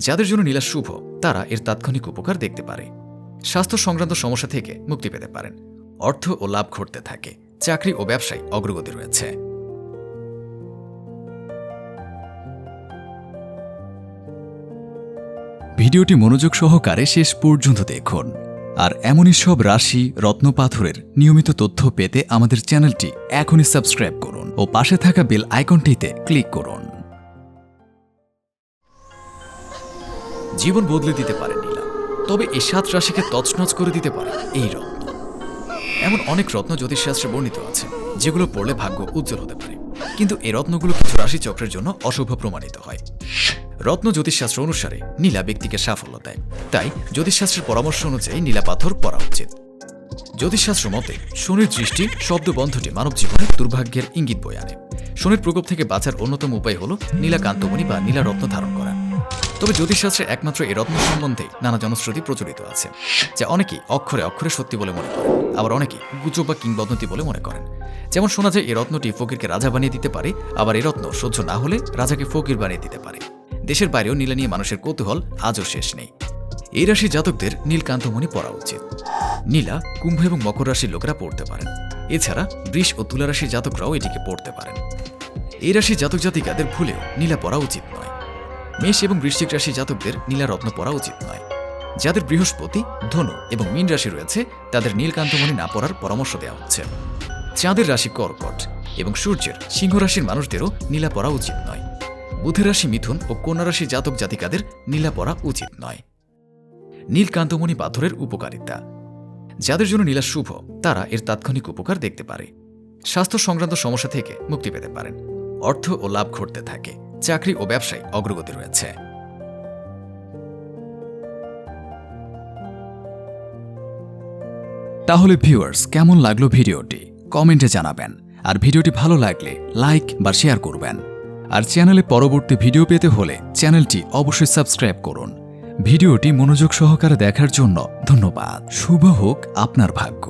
যাদের জন্য নীলা শুভ, তারা এর তাৎক্ষণিক উপকার দেখতে পারে। স্বাস্থ্য সংক্রান্ত সমস্যা থেকে মুক্তি পেতে পারেন। অর্থ ও লাভ ঘটতে থাকে। চাকরি ও ব্যবসায় অগ্রগতি রয়েছে। ভিডিওটি মনোযোগ সহকারে শেষ পর্যন্ত দেখুন। আর এমনই সব রাশি রত্নপাথরের নিয়মিত তথ্য পেতে আমাদের চ্যানেলটি এখনই সাবস্ক্রাইব করুন ও পাশে থাকা বেল আইকনটিতে ক্লিক করুন। জীবন বদলে দিতে পারে নীলা। তবে এই সাত রাশিকে তছনছ করে দিতে পারে এই রত্ন। এমন অনেক রত্ন জ্যোতিষশাস্ত্রে বর্ণিত আছে, যেগুলো পড়লে ভাগ্য উজ্জ্বল হতে পারে। কিন্তু এই রত্নগুলো কিছু রাশি চক্রের জন্য অশুভ প্রমাণিত হয়। রত্ন জ্যোতিষশাস্ত্র অনুসারে নীলা ব্যক্তিকে সাফল্য দেয়। তাই জ্যোতিষশাস্ত্রের পরামর্শ অনুযায়ী নীলা পাথর পরা উচিত। জ্যোতিষশাস্ত্র মতে, শনির দৃষ্টি শব্দবন্ধটি মানব জীবনে দুর্ভাগ্যের ইঙ্গিত বয়ে আনে। শনির প্রকোপ থেকে বাঁচার অন্যতম উপায় হল নীলা কান্তমণি বা নীলা রত্ন ধারণ করা। তবে জ্যোতিষশাস্ত্রে একমাত্র এই রত্ন সম্বন্ধে নানা জনশ্রুতি প্রচলিত আছে, যা অনেকেই অক্ষরে অক্ষরে সত্যি বলে মনে করেন, আবার অনেকে গুজব বা কিংবদন্তি বলে মনে করেন। যেমন শোনা যায় এই রত্নটি ফকিরকে রাজা বানিয়ে দিতে পারে, আবার এই রত্ন সহ্য না হলে রাজাকে ফকির বানিয়ে দিতে পারে। দেশের বাইরেও নীলা নিয়ে মানুষের কৌতূহল আজও শেষ নেই। এই রাশি জাতকদের নীলকান্তমণি পড়া উচিত। নীলা কুম্ভ এবং মকর রাশির লোকেরা পড়তে পারেন। এছাড়া বৃষ ও তুলা রাশির জাতকরাও এটিকে পড়তে পারেন। এই রাশির জাতক জাতিকাদের ভুলেও নীলা পড়া উচিত নয়। মেষ এবং বৃশ্চিক রাশি জাতকদের নীলা রত্ন পড়া উচিত নয়। যাদের বৃহস্পতি, ধনু এবং মীন রাশি রয়েছে, তাদের নীলকান্তমণি না পড়ার পরামর্শ দেওয়া হচ্ছে। চাঁদের রাশি কর্কট এবং সূর্যের সিংহ রাশির মানুষদেরও নীলা পরা উচিত নয়। বুধের রাশি মিথুন ও কন্যা রাশি জাতক জাতিকাদের নীলা পরা উচিত নয়। নীলকান্তমণি পাথরের উপকারিতা। যাদের জন্য নীলা শুভ, তারা এর তাৎক্ষণিক উপকার দেখতে পারে। স্বাস্থ্য সংক্রান্ত সমস্যা থেকে মুক্তি পেতে পারেন। অর্থ ও লাভ ঘটতে থাকে। চাকরি ও ব্যবসায় অগ্রগতি রয়েছে। তাহলে ভিউয়ার্স কেমন লাগল ভিডিওটি? কমেন্টে জানাবেন। আর ভিডিওটি ভালো লাগলে লাইক বা শেয়ার করবেন। আর চ্যানেলে পরবর্তী ভিডিও পেতে হলে চ্যানেলটি অবশ্যই সাবস্ক্রাইব করুন। ভিডিওটি মনোযোগ সহকারে দেখার জন্য ধন্যবাদ। শুভ হোক আপনার ভাগ্য।